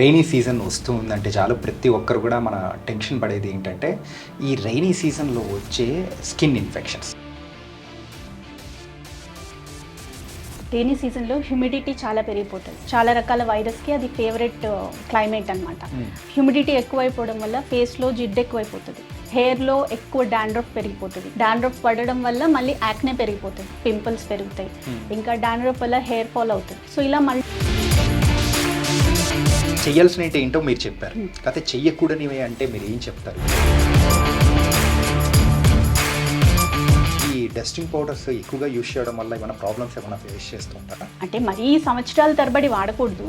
Rainy season వస్తూ ఉందంటే చాలు. ప్రతి ఒక్కరు కూడా మన టెన్షన్ పడేది ఏంటంటే ఈ రైనీ సీజన్లో వచ్చే స్కిన్ ఇన్ఫెక్షన్స్ రైనీ సీజన్లో హ్యూమిడిటీ చాలా పెరిగిపోతుంది. చాలా రకాల వైరస్కి అది ఫేవరెట్ క్లైమేట్ అనమాట హ్యూమిడిటీ ఎక్కువైపోవడం వల్ల ఫేస్లో జిడ్డు ఎక్కువైపోతుంది. హెయిర్లో ఎక్కువ డాండ్రఫ్ పెరిగిపోతుంది. డాండ్రఫ్ పడడం వల్ల మళ్ళీ యాక్నే పెరిగిపోతుంది. పింపుల్స్ పెరుగుతాయి. ఇంకా డాండ్రఫ్ వల్ల హెయిర్ ఫాల్ అవుతుంది. సో ఇలా మళ్ళీ చెయ్యాల్సిన ఏంటో మీరు చెప్పారు. కాకపోతే చెయ్యకూడనివి అంటే మీరు ఏం చెప్తారు? ఈ డస్టింగ్ పౌడర్స్ ఎక్కువగా యూస్ చేయడం వల్ల ఏమైనా ప్రాబ్లమ్స్ ఏమైనా ఫేస్ చేస్తుంటారా? అంటే మరీ సంవత్సరాల తరబడి వాడకూడదు.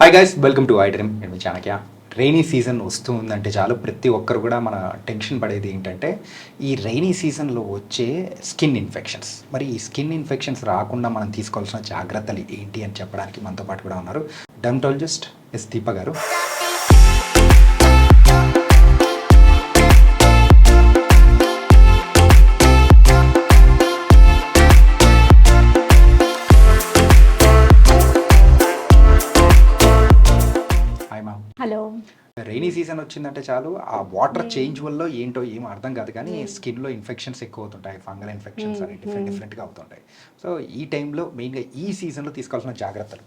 Hi guys welcome to iDream నేను మీ చాణక్య. రైనీ సీజన్ వస్తూ ఉందంటే చాలు ప్రతి ఒక్కరు కూడా మన టెన్షన్ పడేది ఏంటంటే ఈ రైనీ సీజన్లో వచ్చే స్కిన్ ఇన్ఫెక్షన్స్ మరి ఈ స్కిన్ ఇన్ఫెక్షన్స్ రాకుండా మనం తీసుకోవాల్సిన జాగ్రత్తలు ఏంటి అని చెప్పడానికి మనతో పాటు కూడా ఉన్నారు. డర్మటాలజిస్ట్ ఎస్ దీప గారు. రైనీ సీజన్ వచ్చిందంటే చాలు ఆ వాటర్ చేంజ్ వల్ల ఏంటో ఏం అర్థం కాదు కానీ స్కిన్లో ఇన్ఫెక్షన్స్ ఎక్కువ అవుతుంటాయి ఫంగల్ ఇన్ఫెక్షన్స్ అని డిఫరెంట్ డిఫరెంట్గా అవుతుంటాయి. సో ఈ టైంలో మెయిన్గా ఈ సీజన్లో తీసుకోవాల్సిన జాగ్రత్తలు.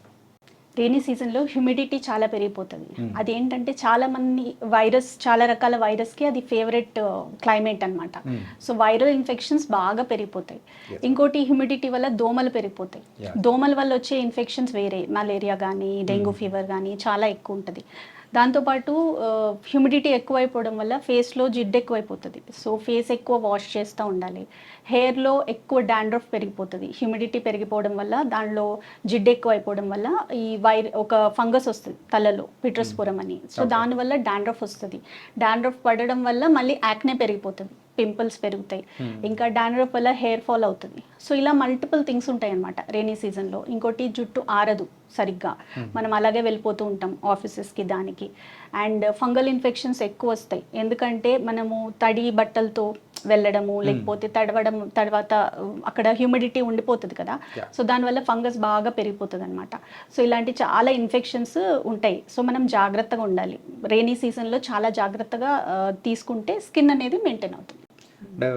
రైనీ సీజన్లో హ్యూమిడిటీ చాలా పెరిగిపోతుంది. Hmm. అదేంటంటే చాలా మంది వైరస్ చాలా రకాల వైరస్కి అది ఫేవరెట్ క్లైమేట్ అనమాట. సో వైరల్ ఇన్ఫెక్షన్స్ బాగా పెరిగిపోతాయి. ఇంకోటి హ్యూమిడిటీ వల్ల దోమలు పెరిగిపోతాయి. దోమల వల్ల వచ్చే ఇన్ఫెక్షన్స్ వేరే. మలేరియా కానీ డెంగ్యూ ఫీవర్ కానీ చాలా ఎక్కువ ఉంటుంది. దాంతోపాటు హ్యూమిడిటీ ఎక్కువైపోవడం వల్ల ఫేస్లో జిడ్డు ఎక్కువైపోతుంది. సో ఫేస్ ఎక్కువ వాష్ చేస్తూ ఉండాలి. హెయిర్లో ఎక్కువ డాండ్రఫ్ పెరిగిపోతుంది. హ్యూమిడిటీ పెరిగిపోవడం వల్ల దానిలో జిడ్డు ఎక్కువైపోవడం వల్ల ఈ వైర్ ఒక ఫంగస్ వస్తుంది తలలో పిట్రస్పురం అని సో. దానివల్ల డాండ్రఫ్ వస్తుంది. డాండ్రఫ్ పడడం వల్ల మళ్ళీ యాక్నే పెరిగిపోతుంది. పింపుల్స్ పెరుగుతాయి. ఇంకా డాండ్రఫ్ వల్ల హెయిర్ ఫాల్ అవుతుంది. సో ఇలా మల్టిపుల్ థింగ్స్ ఉంటాయి అనమాట రైనీ సీజన్లో. ఇంకోటి జుట్టు ఆరదు సరిగ్గా. మనం అలాగే వెళ్ళిపోతూ ఉంటాం ఆఫీసెస్కి దానికి. అండ్ ఫంగల్ ఇన్ఫెక్షన్స్ ఎక్కువ వస్తాయి. ఎందుకంటే మనము తడి బట్టలతో వెళ్ళడము లేకపోతే తడవడం తర్వాత అక్కడ హ్యూమిడిటీ ఉండిపోతుంది కదా. సో దానివల్ల ఫంగస్ బాగా పెరిగిపోతుంది అనమాట సో ఇలాంటి చాలా ఇన్ఫెక్షన్స్ ఉంటాయి. సో మనం జాగ్రత్తగా ఉండాలి. రైనీ సీజన్లో చాలా జాగ్రత్తగా తీసుకుంటే స్కిన్ అనేది మెయింటైన్ అవుతుంది. అండ్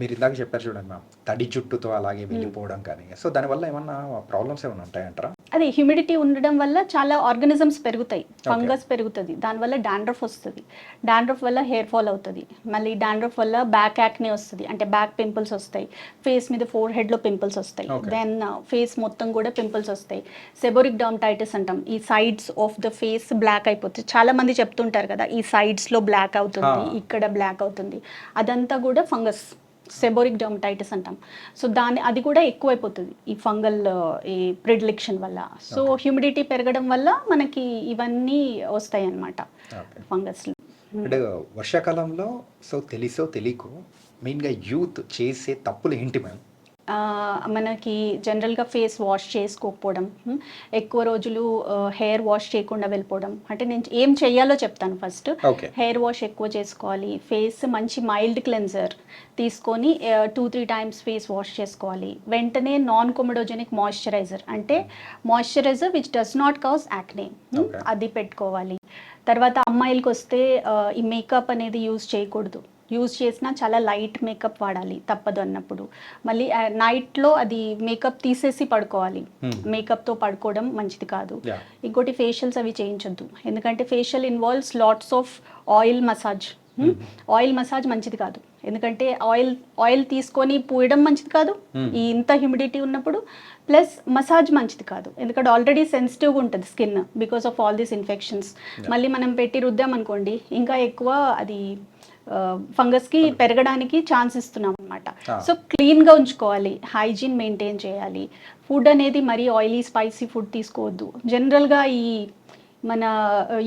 మీరు ఇందాక చెప్పారు చూడండి మ్యామ్ తడి జుట్టుతో అలాగే వెళ్ళిపోవడం కానీ. సో దానివల్ల ఏమన్నా ప్రాబ్లమ్స్ ఏమైనా ఉంటాయంటారా? అదే హ్యూమిడిటీ ఉండడం వల్ల చాలా ఆర్గనిజమ్స్ పెరుగుతాయి ఫంగస్ పెరుగుతుంది దానివల్ల డాండ్రఫ్ వస్తుంది. డాండ్రఫ్ వల్ల హెయిర్ ఫాల్ అవుతుంది మళ్ళీ డాండ్రఫ్ వల్ల బ్యాక్ యాక్నే వస్తుంది అంటే బ్యాక్ పింపుల్స్ వస్తాయి ఫేస్ మీద ఫోర్ హెడ్లో పింపుల్స్ వస్తాయి. దెన్ ఫేస్ మొత్తం కూడా పింపుల్స్ వస్తాయి. సెబోరిక్ డర్మటైటిస్ అంటాం ఈ sides of the face black అయిపోతుంది చాలా మంది చెప్తుంటారు కదా ఈ sides లో బ్లాక్ అవుతుంది. ఇక్కడ బ్లాక్ అవుతుంది అదంతా కూడా ఫంగస్ సెబోరిక్ డర్మటైటిస్ అంటాం. సో దాని అది కూడా ఎక్కువైపోతుంది ఈ ఫంగల్ ఈ ప్రిడిలిక్షన్ వల్ల. సో హ్యూమిడిటీ పెరగడం వల్ల మనకి ఇవన్నీ వస్తాయి అన్నమాట ఓకే. ఫంగస్ అండ్ వర్షాకాలంలో సో తెలిసో తెలియకో మెయిన్గా యూత్ చేసే తప్పులు ఏంటి మ్యామ్? ఆ, మనకి జనరల్గా ఫేస్ వాష్ చేసుకోకపోవడం ఎక్కువ రోజులు హెయిర్ వాష్ చేయకుండా వెళ్ళిపోవడం. అంటే నేను ఏం చెయ్యాలో చెప్తాను ఫస్ట్ హెయిర్ వాష్ ఎక్కువ చేసుకోవాలి. ఫేస్ మంచి మైల్డ్ క్లెన్జర్ తీసుకొని two three times face wash చేసుకోవాలి. వెంటనే నాన్ కొమెడోజెనిక్ మాయిశ్చరైజర్ అంటే moisturiser which does not cause acne. అది పెట్టుకోవాలి. తర్వాత అమ్మాయిలకి వస్తే ఈ మేకప్ అనేది యూజ్ చేయకూడదు. యూజ్ చేసినా చాలా లైట్ మేకప్ వాడాలి తప్పదు అన్నప్పుడు. మళ్ళీ నైట్లో అది మేకప్ తీసేసి పడుకోవాలి. Hmm. మేకప్తో పడుకోవడం మంచిది కాదు. ఇంకోటి ఫేషియల్స్ అవి చేయించొద్దు. ఎందుకంటే facial involves lots of oil massage oil massage మంచిది కాదు. ఎందుకంటే ఆయిల్ ఆయిల్ తీసుకొని పూయడం మంచిది కాదు. Hmm. ఈ ఇంత హ్యూమిడిటీ ఉన్నప్పుడు ప్లస్ మసాజ్ మంచిది కాదు. ఎందుకంటే ఆల్రెడీ సెన్సిటివ్గా ఉంటుంది skin because of all these infections మళ్ళీ మనం పెట్టి రుద్దామనుకోండి ఇంకా ఎక్కువ అది ఫంగస్కి పెరగడానికి ఛాన్స్ ఇస్తున్నాం అనమాట. సో క్లీన్గా ఉంచుకోవాలి హైజీన్ మెయింటైన్ చేయాలి ఫుడ్ అనేది మరీ ఆయిలీ స్పైసీ ఫుడ్ తీసుకోవద్దు జనరల్గా ఈ మన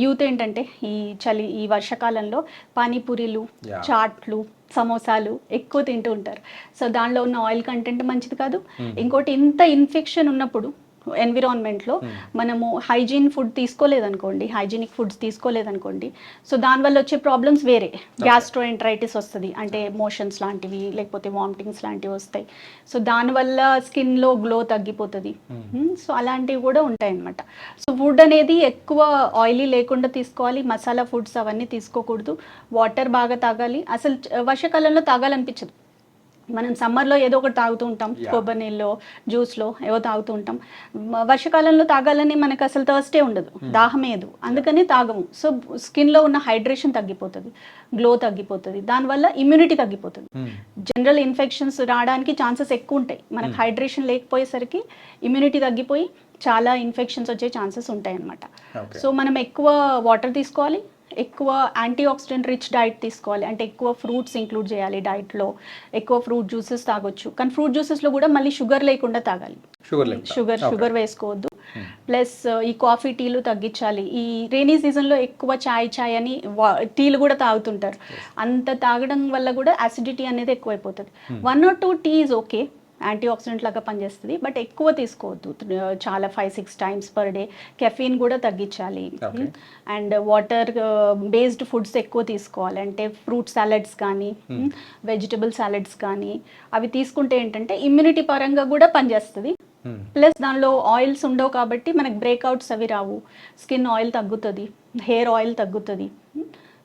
యూత్ ఏంటంటే ఈ చలి ఈ వర్షాకాలంలో పానీపూరీలు. చాట్లు సమోసాలు ఎక్కువ తింటూ ఉంటారు సో దానిలో ఉన్న ఆయిల్ కంటెంట్ మంచిది కాదు. ఇంకోటి ఇంత ఇన్ఫెక్షన్ ఉన్నప్పుడు ఎన్విరాన్మెంట్లో మనము హైజీన్ ఫుడ్ తీసుకోలేదనుకోండి హైజీనిక్ ఫుడ్స్ తీసుకోలేదనుకోండి సో దానివల్ల వచ్చే ప్రాబ్లమ్స్ వేరే. గ్యాస్ట్రోఎంట్రైటిస్ వస్తుంది అంటే మోషన్స్ లాంటివి లేకపోతే వామిటింగ్స్ లాంటివి వస్తాయి. సో దానివల్ల స్కిన్లో గ్లో తగ్గిపోతుంది. సో అలాంటివి కూడా ఉంటాయి అన్నమాట సో ఫుడ్ అనేది ఎక్కువ ఆయిలీ లేకుండా తీసుకోవాలి మసాలా ఫుడ్స్ అవన్నీ తీసుకోకూడదు. వాటర్ బాగా తాగాలి. అసలు వర్షాకాలంలో తాగాలనిపించదు. మనం సమ్మర్లో ఏదో ఒకటి తాగుతూ ఉంటాం. కొబ్బరి నీళ్ళలో జ్యూస్లో ఏవో తాగుతూ ఉంటాం. వర్షాకాలంలో తాగాలని మనకు అసలు థర్స్టే ఉండదు దాహమేదు అందుకని తాగము. సో స్కిన్లో ఉన్న హైడ్రేషన్ తగ్గిపోతుంది గ్లో తగ్గిపోతుంది దానివల్ల ఇమ్యూనిటీ తగ్గిపోతుంది. జనరల్ ఇన్ఫెక్షన్స్ రావడానికి ఛాన్సెస్ ఎక్కువ ఉంటాయి. మనకు హైడ్రేషన్ లేకపోయేసరికి ఇమ్యూనిటీ తగ్గిపోయి చాలా ఇన్ఫెక్షన్స్ వచ్చే ఛాన్సెస్ ఉంటాయి అన్నమాట. సో మనం ఎక్కువ వాటర్ తీసుకోవాలి ఎక్కువ యాంటీ ఆక్సిడెంట్ రిచ్ డైట్ తీసుకోవాలి. అంటే ఎక్కువ ఫ్రూట్స్ ఇంక్లూడ్ చేయాలి డైట్లో ఎక్కువ ఫ్రూట్ జ్యూసెస్ తాగొచ్చు. కానీ ఫ్రూట్ జ్యూసెస్లో కూడా మళ్ళీ షుగర్ లేకుండా తాగాలి. షుగర్ షుగర్ షుగర్ వేసుకోవద్దు. ప్లస్ ఈ కాఫీ టీలు తగ్గించాలి. ఈ రైనీ సీజన్లో ఎక్కువ చాయ్ చాయ్ అని టీలు కూడా తాగుతుంటారు. అంత తాగడం వల్ల కూడా అసిడిటీ అనేది ఎక్కువైపోతుంది. One or two tea is okay antioxidant లాగా పనిచేస్తుంది. బట్ ఎక్కువ తీసుకోవద్దు. చాలా five six times per day caffeine కూడా తగ్గించాలి. అండ్ వాటర్ బేస్డ్ ఫుడ్స్ ఎక్కువ తీసుకోవాలి. అంటే ఫ్రూట్ సాలడ్స్ కానీ వెజిటబుల్ సాలడ్స్ కానీ అవి తీసుకుంటే ఏంటంటే ఇమ్యూనిటీ పరంగా కూడా పనిచేస్తుంది. Hmm. ప్లస్ దానిలో ఆయిల్స్ ఉండవు కాబట్టి మనకి బ్రేక్అవుట్స్ అవి రావు. స్కిన్ ఆయిల్ తగ్గుతుంది. హెయిర్ ఆయిల్ తగ్గుతుంది.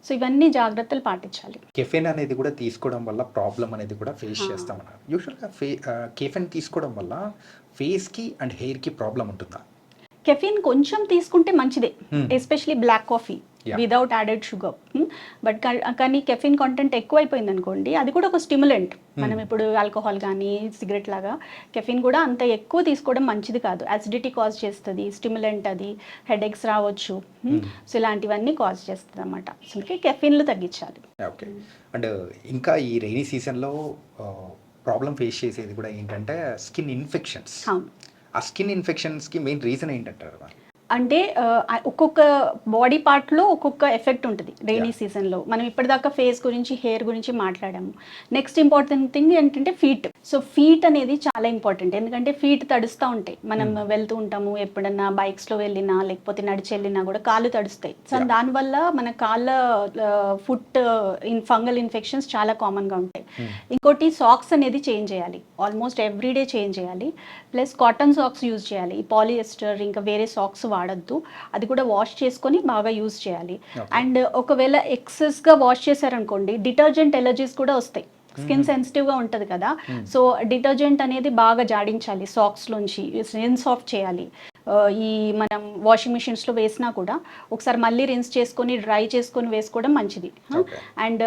సో ఇవన్నీ జాగ్రత్తలు పాటించాలి. కెఫెన్ అనేది కూడా తీసుకోవడం వల్ల ప్రాబ్లం అనేది కూడా ఫేస్ చేస్తామన్నారు. యూజువల్గా ఫే కెఫెన్ తీసుకోవడం వల్ల ఫేస్కి అండ్ హెయిర్కి ప్రాబ్లం ఉంటుందా? కెఫీన్ కొంచెం తీసుకుంటే మంచిదే. Especially black coffee. Without added sugar but కానీ కెఫిన్ కంటెంట్ ఎక్కువైపోయింది అనుకోండి అది కూడా ఒక స్టిమ్యులెంట్ మనం ఇప్పుడు ఆల్కహాల్ కానీ సిగరెట్ లాగా కెఫిన్ కూడా అంత ఎక్కువ తీసుకోవడం మంచిది కాదు. అసిడిటీ కాజ్ చేస్తుంది స్టిమ్యులెంట్ అది హెడేక్స్ రావచ్చు. సో ఇలాంటివన్నీ కాజ్ చేస్తుంది అనమాట సో అందుకే కెఫిన్లు తగ్గించాలి. ఓకే అండ్ ఇంకా ఈ రైనీ సీజన్లో ప్రాబ్లం ఫేస్ చేసేది కూడా ఏంటంటే స్కిన్ ఇన్ఫెక్షన్స్ ఆ స్కిన్ ఇన్ఫెక్షన్స్కి మెయిన్ రీజన్ ఏంటంటారు అంటే ఒక్కొక్క బాడీ పార్ట్లో ఒక్కొక్క ఎఫెక్ట్ ఉంటుంది రైనీ. సీజన్లో మనం ఇప్పటిదాకా ఫేస్ గురించి హెయిర్ గురించి మాట్లాడాము. నెక్స్ట్ ఇంపార్టెంట్ థింగ్ ఏంటంటే ఫీట్ సో ఫీట్ అనేది చాలా ఇంపార్టెంట్ ఎందుకంటే ఫీట్ తడుస్తూ ఉంటాయి. మనం వెళ్తూ ఉంటాము ఎప్పుడన్నా బైక్స్లో వెళ్ళినా లేకపోతే నడిచి వెళ్ళినా కూడా కాళ్ళు తడుస్తాయి. సో. దానివల్ల మన కాళ్ళ ఫుట్ ఇన్ ఫంగల్ ఇన్ఫెక్షన్స్ చాలా కామన్గా ఉంటాయి. ఇంకోటి సాక్స్ అనేది చేంజ్ చేయాలి. ఆల్మోస్ట్ ఎవ్రీడే చేంజ్ చేయాలి. ప్లస్ కాటన్ సాక్స్ యూజ్ చేయాలి. ఈ పాలియస్టర్ ఇంకా వేరే సాక్స్ వాడద్దు. అది కూడా వాష్ చేసుకొని బాగా యూజ్ చేయాలి. అండ్ ఒకవేళ ఎక్సెస్గా వాష్ చేశారనుకోండి డిటర్జెంట్ ఎలర్జీస్ కూడా వస్తాయి. స్కిన్ సెన్సిటివ్గా ఉంటుంది కదా. సో డిటర్జెంట్ అనేది బాగా జాడించాలి సాక్స్లోంచి రిన్స్ ఆఫ్ చేయాలి. ఈ మనం వాషింగ్ మిషన్స్లో వేసినా కూడా ఒకసారి మళ్ళీ రిన్స్ చేసుకొని డ్రై చేసుకొని వేసుకోవడం మంచిది. అండ్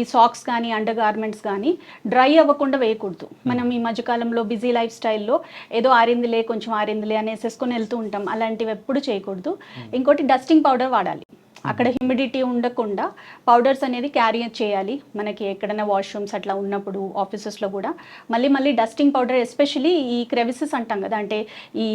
ఈ సాక్స్ కానీ అండర్ గార్మెంట్స్ కానీ డ్రై అవ్వకుండా వేయకూడదు. మనం ఈ మధ్యకాలంలో బిజీ లైఫ్ స్టైల్లో ఏదో ఆరిందిలే కొంచెం ఆరిందిలే అనేసేసుకొని వెళ్తూ ఉంటాం. అలాంటివి ఎప్పుడు చేయకూడదు. ఇంకోటి డస్టింగ్ పౌడర్ వాడాలి. అక్కడ హ్యూమిడిటీ ఉండకుండా పౌడర్స్ అనేది క్యారీ చేయాలి మనకి ఎక్కడైనా వాష్రూమ్స్ అట్లా ఉన్నప్పుడు ఆఫీసెస్లో కూడా మళ్ళీ మళ్ళీ డస్టింగ్ పౌడర్ ఎస్పెషలీ ఈ క్రెవిసెస్ అంటాం కదా అంటే ఈ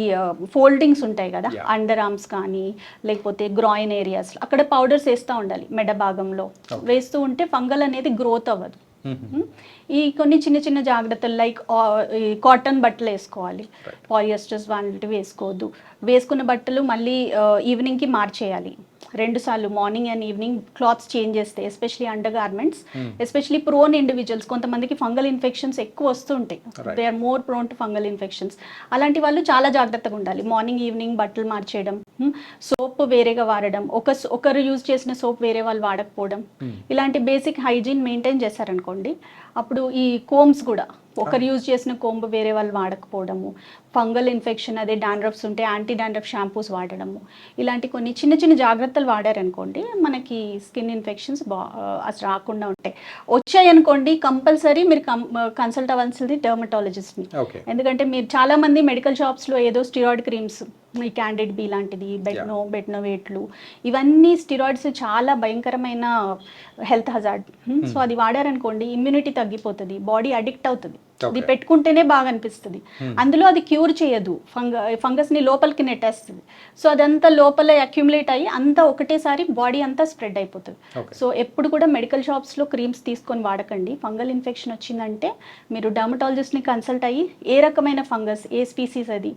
ఫోల్డింగ్స్ ఉంటాయి కదా. అండర్ ఆర్మ్స్ కానీ లేకపోతే గ్రాయిన్ ఏరియాస్ అక్కడ పౌడర్స్ వేస్తూ ఉండాలి మెడ భాగంలో. వేస్తూ ఉంటే ఫంగల్ అనేది గ్రోత్ అవ్వదు మ్మ్. ఈ కొన్ని చిన్న చిన్న జాగ్రత్తలు లైక్ కాటన్ బట్టలు వేసుకోవాలి. పాలియస్టర్స్ వంటివి వేసుకోవద్దు వేసుకున్న బట్టలు మళ్ళీ ఈవినింగ్కి మార్చేయాలి రెండు సార్లు morning and evening clothes change చేస్తే especially undergarments Hmm. Especially prone individuals కొంతమందికి ఫంగల్ ఇన్ఫెక్షన్స్ ఎక్కువ వస్తుంటాయి. They are more prone to fungal infections అలాంటి వాళ్ళు చాలా జాగ్రత్తగా ఉండాలి మార్నింగ్ ఈవినింగ్ బట్టలు మార్చేయడం సోప్ వేరేగా వాడడం ఒక ఒకరు యూజ్ చేసిన సోప్ వేరే వాళ్ళు వాడకపోవడం Hmm. ఇలాంటి బేసిక్ హైజీన్ మెయింటైన్ చేశారనుకోండి అప్పుడు ఈ కోమ్స్ కూడా ఒకరు యూజ్ చేసిన కోంబు వేరే వాళ్ళు వాడకపోవడము ఫంగల్ ఇన్ఫెక్షన్ అదే డాండ్రఫ్స్ ఉంటే యాంటీ డాండ్రఫ్ షాంపూస్ వాడడము. ఇలాంటి కొన్ని చిన్న చిన్న జాగ్రత్తలు వాడారనుకోండి మనకి స్కిన్ ఇన్ఫెక్షన్స్ బా అసలు రాకుండా ఉంటాయి. వచ్చాయనుకోండి కంపల్సరీ మీరు కన్సల్ట్ అవ్వాల్సింది డర్మటాలజిస్ట్ని ఎందుకంటే మీరు చాలా మంది మెడికల్ షాప్స్లో ఏదో స్టిరాయిడ్ క్రీమ్స్ ఈ క్యాండిడ్ బి లాంటిది బెట్నో బెట్నోవేట్లు ఇవన్నీ స్టిరాయిడ్స్ చాలా భయంకరమైన హెల్త్ హజార్డ్ సో అది వాడారనుకోండి ఇమ్యూనిటీ తగ్గిపోతుంది బాడీ అడిక్ట్ అవుతుంది. ఇది Okay. పెట్టుకుంటేనే బాగా అనిపిస్తుంది. Hmm. అందులో అది క్యూర్ చేయదు. ఫంగ ఫంగస్ని లోపలికి నెట్టేస్తుంది. సో అదంతా లోపల అక్యుములేట్ అయ్యి అంతా ఒకటేసారి బాడీ అంతా స్ప్రెడ్ అయిపోతుంది. సో ఎప్పుడు కూడా మెడికల్ షాప్స్లో క్రీమ్స్ తీసుకొని వాడకండి. ఫంగల్ ఇన్ఫెక్షన్ వచ్చిందంటే మీరు డర్మటాలజిస్ట్ని కన్సల్ట్ అయ్యి ఏ రకమైన ఫంగస్ ఏ స్పీసీస్ అది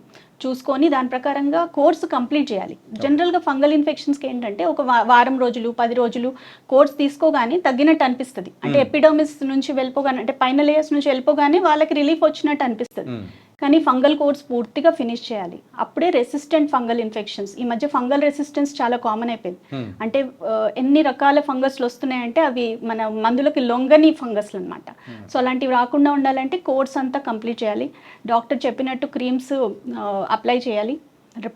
చూసుకొని దాని ప్రకారంగా కోర్సు కంప్లీట్ చేయాలి. జనరల్గా ఫంగల్ ఇన్ఫెక్షన్స్కి ఏంటంటే ఒక వారం రోజులు పది రోజులు కోర్స్ తీసుకోగానే తగ్గినట్టు అనిపిస్తుంది. అంటే ఎపిడోమిస్ నుంచి వెళ్ళిపోగానే అంటే పైన లేయర్స్ నుంచి వెళ్ళిపోగానే వాళ్ళకి రిలీఫ్ వచ్చినట్టు అనిపిస్తుంది. కానీ ఫంగల్ కోర్స్ పూర్తిగా ఫినిష్ చేయాలి. అప్పుడే రెసిస్టెంట్ ఫంగల్ ఇన్ఫెక్షన్స్. ఈ మధ్య ఫంగల్ రెసిస్టెన్స్ చాలా కామన్ అయిపోయింది. అంటే ఎన్ని రకాల ఫంగస్లు వస్తున్నాయంటే అవి మన మందులకి లొంగని ఫంగస్లు అనమాట సో అలాంటివి రాకుండా ఉండాలంటే కోర్స్ అంతా కంప్లీట్ చేయాలి. డాక్టర్ చెప్పినట్టు క్రీమ్స్ అప్లై చేయాలి.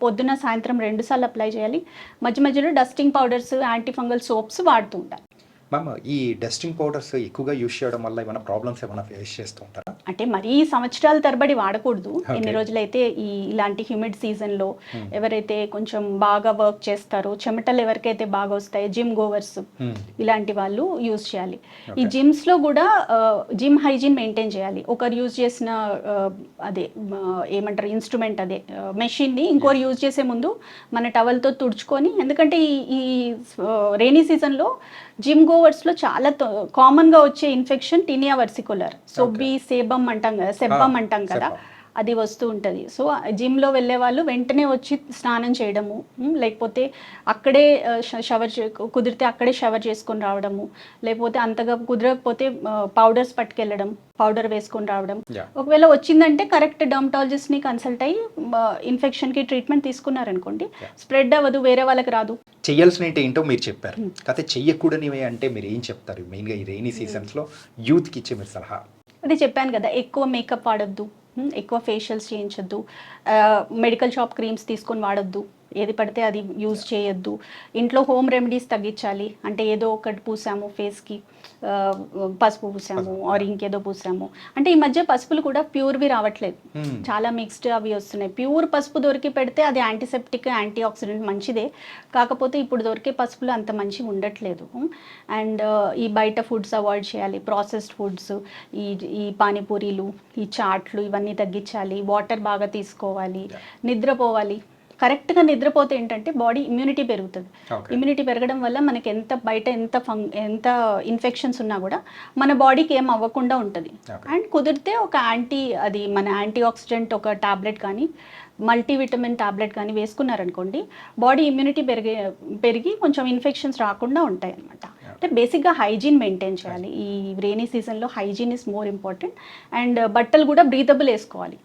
పొద్దున సాయంత్రం రెండుసార్లు అప్లై చేయాలి. మధ్య మధ్యలో dusting powders anti fungal soaps వాడుతూ ఉండాలి మ్యామ్ ఈ డస్టింగ్ పౌడర్స్ ఎక్కువగా యూస్ చేయడం వల్ల ఏమైనా ప్రాబ్లమ్స్ ఏమైనా ఫేస్ చేస్తూ ఉంటారా? అంటే మరీ సంవత్సరాల తరబడి వాడకూడదు. ఎన్ని రోజులైతే ఈ ఇలాంటి హ్యూమిడ్ సీజన్లో. ఎవరైతే కొంచెం బాగా వర్క్ చేస్తారో చెమటలు ఎవరికైతే బాగా వస్తాయో జిమ్ గోవర్స్. ఇలాంటి వాళ్ళు యూజ్ చేయాలి ఈ Okay. జిమ్స్లో కూడా జిమ్ హైజీన్ మెయింటైన్ చేయాలి ఒకరు యూజ్ చేసిన అదే ఏమంటారు ఇన్స్ట్రుమెంట్ అదే మెషిన్ని ఇంకోరు యూజ్ చేసే ముందు మన టవల్తో తుడుచుకొని ఎందుకంటే ఈ ఈ రైనీ సీజన్లో జిమ్ గోవర్స్లో చాలా కామన్గా వచ్చే ఇన్ఫెక్షన్ టీనియా వర్సికులర్ సొబ్బి సేబం అంటాం కదా సెబ్బం అంటాం కదా సెబ్బం. అది వస్తూ ఉంటుంది. సో జిమ్లో వెళ్ళే వాళ్ళు వెంటనే వచ్చి స్నానం చేయడము లేకపోతే అక్కడే షవర్ కుదిరితే అక్కడే షవర్ చేసుకొని రావడము లేకపోతే అంతగా కుదరకపోతే పౌడర్స్ పట్టుకెళ్ళడం పౌడర్ వేసుకొని రావడం. ఒకవేళ వచ్చిందంటే కరెక్ట్ డర్మటాలజిస్ట్ని కన్సల్ట్ అయ్యి ఇన్ఫెక్షన్కి ట్రీట్మెంట్ తీసుకున్నారనుకోండి. స్ప్రెడ్ అవ్వదు వేరే వాళ్ళకి రాదు. చెయ్యాల్సిన ఏంటో మీరు చెప్పారు. కాకపోతే చెయ్యకూడనివి అంటే మీరు ఏం చెప్తారు? మెయిన్గా ఈ రైనీ సీజన్స్లో యూత్కి ఇచ్చే మీరు సలహా. అదే చెప్పాను కదా ఎక్కువ మేకప్ వాడద్దు ఎక్కువ ఫేషియల్స్ చేయించొద్దు మెడికల్ షాప్ క్రీమ్స్ తీసుకొని వాడద్దు. ఏది పడితే అది యూజ్ చేయొద్దు. ఇంట్లో హోమ్ రెమెడీస్ తగ్గించాలి. అంటే ఏదో ఒకటి పూసాము ఫేస్కి పసుపు పూసాము ఆర్ ఇంకేదో పూసాము. అంటే ఈ మధ్య పసుపులు కూడా ప్యూర్వి రావట్లేదు. చాలా మిక్స్డ్ అవి వస్తున్నాయి. ప్యూర్ పసుపు దొరికి పెడితే అది యాంటీసెప్టిక్ యాంటీ ఆక్సిడెంట్ మంచిదే. కాకపోతే ఇప్పుడు దొరికే పసుపులు అంత మంచిగా ఉండట్లేదు. అండ్ ఈ బయట ఫుడ్స్ అవాయిడ్ చేయాలి. ప్రాసెస్డ్ ఫుడ్స్ ఈ ఈ పానీపూరీలు ఈ చాట్లు ఇవన్నీ తగ్గించాలి. వాటర్ బాగా తీసుకోవాలి. నిద్రపోవాలి. కరెక్ట్గా నిద్రపోతే ఏంటంటే బాడీ ఇమ్యూనిటీ పెరుగుతుంది. ఇమ్యూనిటీ పెరగడం వల్ల మనకి ఎంత బయట ఎంత ఫంగ్ ఎంత ఇన్ఫెక్షన్స్ ఉన్నా కూడా మన బాడీకి ఏం అవ్వకుండా ఉంటుంది. అండ్ కుదిరితే ఒక యాంటీ అది మన యాంటీ ఆక్సిడెంట్ ఒక టాబ్లెట్ కానీ మల్టీవిటమిన్ టాబ్లెట్ కానీ వేసుకున్నారనుకోండి బాడీ ఇమ్యూనిటీ పెరిగే పెరిగి కొంచెం ఇన్ఫెక్షన్స్ రాకుండా ఉంటాయి అనమాట అంటే బేసిక్గా హైజీన్ మెయింటైన్ చేయాలి. ఈ రైనీ సీజన్లో hygiene is more important. And బట్టలు కూడా బ్రీతబుల్ వేసుకోవాలి.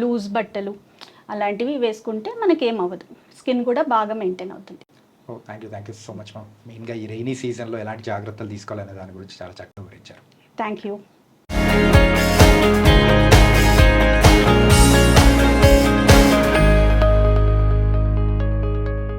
లూజ్ బట్టలు అలాంటివి వేసుకుంటే మనకేం అవ్వదు స్కిన్ కూడా బాగా మెయింటైన్ అవుతుంది. ఓ thank you thank you so much ma'am మెయిన్గా ఈ రైనీ సీజన్లో ఎలాంటి జాగ్రత్తలు తీసుకోవాలనే దాని గురించి చాలా చక్కగా వివరించారు. Thank you